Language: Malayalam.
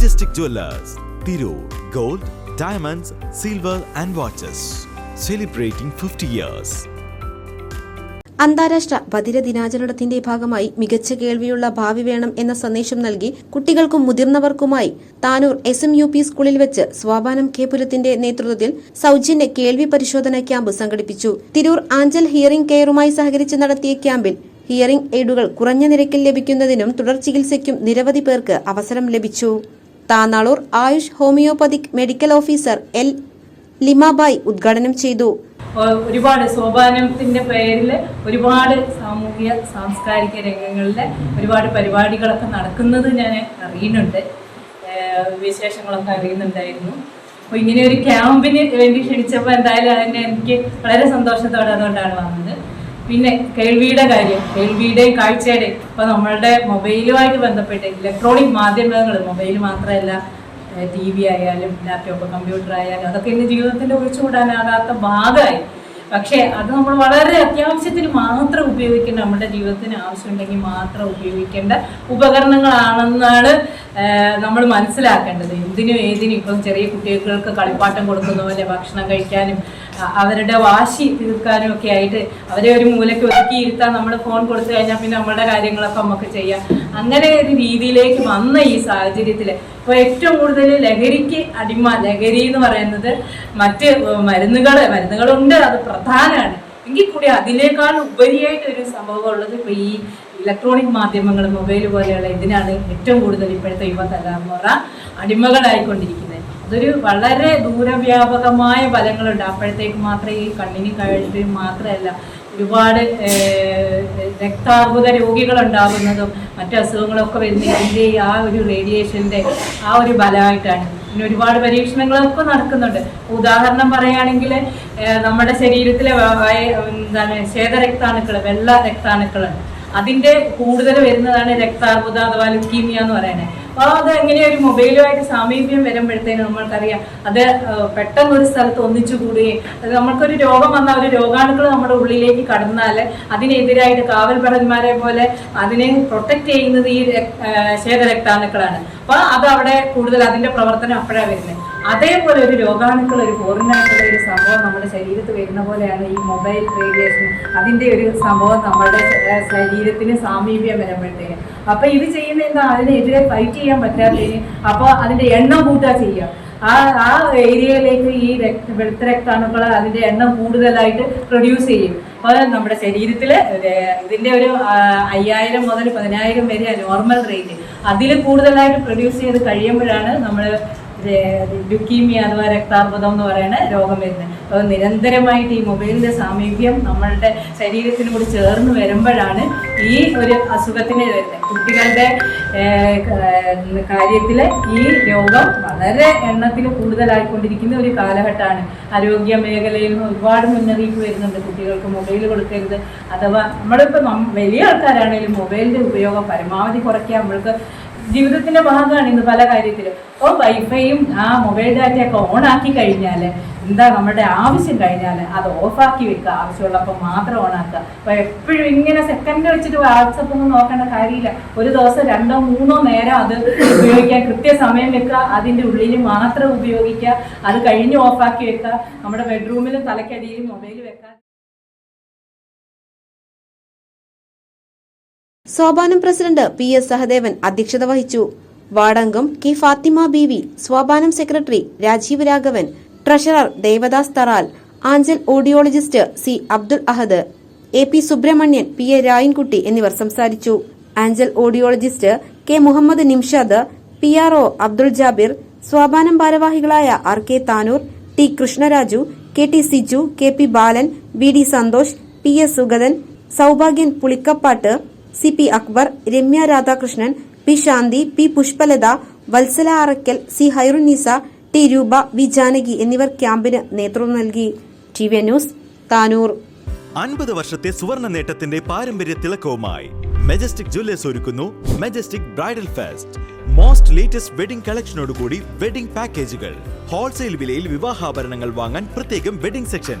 Majestic jewellers Tirur gold diamonds silver and watches celebrating fifty years അന്താരാഷ്ട്ര ബധിര ദിനാചരണത്തിന്റെ ഭാഗമായി മികച്ച കേൾവിയുള്ള ഭാവി വേണം എന്ന സന്ദേശം നൽകി കുട്ടികൾക്കും മുതിർന്നവർക്കുമായി Tanur S M U P സ്കൂളിൽ വെച്ച് സ്വാപാനം കെ പുരത്തിന്റെ നേതൃത്വത്തിൽ സൗജന്യ കേൾവി പരിശോധന ക്യാമ്പ് സംഘടിപ്പിച്ചു. തിരൂർ ആഞ്ചൽ ഹിയറിംഗ് കെയറുമായി സഹകരിച്ച് നടത്തിയ ക്യാമ്പിൽ ഹിയറിംഗ് എയ്ഡുകൾ കുറഞ്ഞ നിരക്കിൽ ലഭിക്കുന്നതിനും തുടർ ചികിത്സയ്ക്കും നിരവധി പേർക്ക് അവസരം ലഭിച്ചു. Tanalur Ayush homeopathic medical officer L Limabai ഉദ്ഘാടനം ചെയ്തു. ഒരുപാട് സോപാനത്തിന്റെ പേരിൽ ഒരുപാട് സാമൂഹിക സാംസ്കാരിക രംഗങ്ങളിലെ ഒരുപാട് പരിപാടികളൊക്കെ നടക്കുന്നത് ഞാൻ അറിയുന്നുണ്ട്. വിശേഷങ്ങളൊക്കെ അറിയുന്നുണ്ടായിരുന്നു. അപ്പോൾ ഇങ്ങനെ ഒരു ക്യാമ്പിന് വേണ്ടി ക്ഷണിച്ചപ്പോൾ എന്തായാലും അതിനെ എനിക്ക് വളരെ സന്തോഷത്തോടെ അതുകൊണ്ടാണ് വന്നത്. പിന്നെ കേൾവിയുടെ കാര്യം കേൾവിയുടെയും കാഴ്ചയുടെയും ഇപ്പൊ നമ്മളുടെ മൊബൈലുമായിട്ട് ബന്ധപ്പെട്ട് ഇലക്ട്രോണിക് മാധ്യമങ്ങൾ മൊബൈൽ മാത്രമല്ല ടി വി ആയാലും ലാപ്ടോപ്പ് കമ്പ്യൂട്ടർ ആയാലും അതൊക്കെ ഇന്ന് ജീവിതത്തിന്റെ ഒഴിച്ചുകൂടാനാകാത്ത ഭാഗമായി. പക്ഷേ അത് നമ്മൾ വളരെ അത്യാവശ്യത്തിന് മാത്രം ഉപയോഗിക്കേണ്ട നമ്മുടെ ജീവിതത്തിന് ആവശ്യമുണ്ടെങ്കിൽ മാത്രം ഉപയോഗിക്കേണ്ട ഉപകരണങ്ങളാണെന്നാണ് നമ്മൾ മനസ്സിലാക്കേണ്ടത് എന്തിനും ഏതിനും ഇപ്പം ചെറിയ കുട്ടികൾക്ക് കളിപ്പാട്ടം കൊടുക്കുന്ന പോലെ ഭക്ഷണം കഴിക്കാനും അവരുടെ വാശി തീർക്കാനും ഒക്കെ ആയിട്ട് അവരെ ഒരു മൂലയ്ക്ക് ഒതുക്കിയിരുത്താൻ നമ്മൾ ഫോൺ കൊടുത്തു കഴിഞ്ഞാൽ പിന്നെ നമ്മളുടെ കാര്യങ്ങളൊക്കെ നമുക്ക് ചെയ്യാം. അങ്ങനെ ഒരു രീതിയിലേക്ക് വന്ന ഈ സാഹചര്യത്തിൽ ഇപ്പോൾ ഏറ്റവും കൂടുതൽ ലഹരിക്ക് അടിമ ലഹരി എന്ന് പറയുന്നത് മറ്റ് മരുന്നുകൾ മരുന്നുകളുണ്ട് അത് പ്രധാനമാണ് എങ്കിൽ കൂടി അതിനേക്കാൾ ഉപരിയായിട്ട് ഒരു സംഭവം ഉള്ളത് ഇപ്പോൾ ഈ ഇലക്ട്രോണിക് മാധ്യമങ്ങൾ മൊബൈൽ പോലെയുള്ള ഇതിനാണ് ഏറ്റവും കൂടുതൽ ഇപ്പോഴത്തെ യുവതലമുറ അടിമകളായിക്കൊണ്ടിരിക്കുന്നത്. അതൊരു വളരെ ദൂരവ്യാപകമായ ഫലങ്ങളുണ്ട്. അപ്പോഴത്തേക്ക് മാത്രമേ ഈ കണ്ണിന് കഴിവ് മാത്രമല്ല ഒരുപാട് രക്താർബുദ രോഗികളുണ്ടാകുന്നതും മറ്റു അസുഖങ്ങളൊക്കെ വരുന്ന ഇതിന്റെ ആ ഒരു റേഡിയേഷന്റെ ആ ഒരു ഫലമായിട്ടാണ്. പിന്നെ ഒരുപാട് പരീക്ഷണങ്ങളൊക്കെ നടക്കുന്നുണ്ട്. ഉദാഹരണം പറയുകയാണെങ്കിൽ നമ്മുടെ ശരീരത്തിലെ എന്താണ് ശ്വേത എന്താണ് ശ്വേതരക്താണുക്കൾ വെള്ള രക്താണുക്കളുണ്ട് അതിന്റെ കൂടുതൽ വരുന്നതാണ് രക്താർബുദ അഥവാ ലുക്കീമിയ എന്ന് പറയുന്നത്. അപ്പോൾ അത് എങ്ങനെ ഒരു മൊബൈലുമായിട്ട് സാമീപ്യം വരുമ്പോഴത്തേനും നമ്മൾക്കറിയാം. അത് പെട്ടെന്ന് ഒരു സ്ഥലത്ത് ഒന്നിച്ചു കൂടുകയും അത് നമ്മൾക്കൊരു രോഗം വന്നാൽ ഒരു രോഗാണുക്കൾ നമ്മുടെ ഉള്ളിലേക്ക് കടന്നാൽ അതിനെതിരായിട്ട് കാവൽ ഭടന്മാരെ പോലെ അതിനെ പ്രൊട്ടക്റ്റ് ചെയ്യുന്നത് ഈ ശേഖരക്താണുക്കളാണ് അപ്പോൾ അത് അവിടെ കൂടുതൽ അതിന്റെ പ്രവർത്തനം അപ്പോഴാണ് വരുന്നത്. അതേപോലെ ഒരു രോഗാണുക്കൾ ഒരു ഫോറിനായിട്ടുള്ള ഒരു സംഭവം നമ്മുടെ ശരീരത്തിൽ വരുന്ന പോലെയാണ് ഈ മൊബൈൽ റേഡിയേഷൻ അതിന്റെ ഒരു സംഭവം നമ്മുടെ ശരീരത്തിന് സാമീപ്യം വരുമ്പോഴത്തേക്ക് അപ്പൊ ഇത് ചെയ്യുന്ന എന്താ? അതിനെതിരെ ഫൈറ്റ് ചെയ്യാൻ പറ്റാത്തതിന് അപ്പൊ അതിന്റെ എണ്ണം കൂട്ടുക ചെയ്യുക ആ ആ ഏരിയയിലേക്ക് ഈ രക്ത വെളുത്ത രക്താണുക്കൾ അതിന്റെ എണ്ണം കൂടുതലായിട്ട് പ്രൊഡ്യൂസ് ചെയ്യും. അപ്പോൾ നമ്മുടെ ശരീരത്തിൽ ഇതിന്റെ ഒരു അയ്യായിരം മുതൽ പതിനായിരം വരെ നോർമൽ റേറ്റ് അതിൽ കൂടുതലായിട്ട് പ്രൊഡ്യൂസ് ചെയ്ത് കഴിയുമ്പോഴാണ് നമ്മൾ ലുക്കീമിയ അഥവാ രക്താർബുദം എന്ന് പറയുന്ന രോഗം വരുന്നത്. അപ്പോൾ നിരന്തരമായിട്ട് ഈ മൊബൈലിന്റെ സാമീപ്യം നമ്മളുടെ ശരീരത്തിനോട് ചേർന്ന് വരുമ്പോഴാണ് ഈ ഒരു അസുഖത്തിന് വരുന്നത്. കുട്ടികളുടെ കാര്യത്തിൽ ഈ രോഗം വളരെ എണ്ണത്തിൽ കൂടുതലായിക്കൊണ്ടിരിക്കുന്ന ഒരു കാലഘട്ടമാണ്. ആരോഗ്യ മേഖലയിൽ നിന്ന് ഒരുപാട് മുന്നറിയിപ്പ് വരുന്നുണ്ട്. കുട്ടികൾക്ക് മൊബൈൽ കൊടുക്കരുത്. അഥവാ നമ്മളിപ്പോൾ വലിയ ആൾക്കാരാണെങ്കിലും മൊബൈലിന്റെ ഉപയോഗം പരമാവധി കുറയ്ക്കുക. നമ്മൾക്ക് ജീവിതത്തിന്റെ ഭാഗമാണ് ഇന്ന് പല കാര്യത്തിലും. ഓ വൈഫൈയും ആ മൊബൈൽ ഡാറ്റയൊക്കെ ആക്കി കഴിഞ്ഞാൽ എന്താ നമ്മുടെ ആവശ്യം കഴിഞ്ഞാൽ അത് ഓഫാക്കി വെക്കുക. ആവശ്യമുള്ളപ്പോൾ മാത്രം ഓൺ ആക്കുക അപ്പോൾ എപ്പോഴും ഇങ്ങനെ സെക്കൻഡ് വെച്ചിട്ട് വാട്സപ്പ് ഒന്നും നോക്കേണ്ട കാര്യമില്ല. ഒരു ദിവസം രണ്ടോ മൂന്നോ നേരം അത് ഉപയോഗിക്കാൻ കൃത്യസമയം വെക്കുക. അതിന്റെ ഉള്ളിൽ മാത്രം ഉപയോഗിക്കുക. അത് കഴിഞ്ഞ് ഓഫാക്കി വെക്കുക. നമ്മുടെ ബെഡ്റൂമിലും തലക്കടിയിലും മൊബൈൽ വെക്കുക Sopanam president P S Sahadevan അധ്യക്ഷത വഹിച്ചു. വാർഡംഗം K Fathima Beevi സ്വാപാനം secretary Rajeev Raghavan treasurer Devadas Tharal Anchal audiologist C Abdul Ahad A P Subrahmanian P A Rayankutty എന്നിവർ സംസാരിച്ചു. Anchal audiologist K Muhammad Nimshad P R O Abdul Jabir സ്വാപാനം ഭാരവാഹികളായ R K Tanur T Krishnaraju K T Siju K P Balan V D Santhosh P S Suguthan Saubhagyan Pulikkapatt C P Akbar Ramya Radhakrishnan P Shanthi P Pushpalatha Vatsala Arakkal C Hairunnisa T Roopa V Janaki എന്നിവർ ക്യാമ്പിന് നേതൃത്വം നൽകി. T V news Tanur. അൻപത് വർഷത്തെ സുവർണ നേട്ടത്തിന്റെ പാരമ്പര്യ തിളക്കവുമായി മെജസ്റ്റിക് ജ്വല്ലേഴ്സ് ഒരുക്കുന്നു Majestic bridal fest most latest wedding കളക്ഷനോടുകൂടി wedding പാക്കേജുകൾ ഹോൾസെയിൽ വിലയിൽ വിവാഹാഭരണങ്ങൾ വാങ്ങാൻ പ്രത്യേകം വെഡിംഗ് സെക്ഷൻ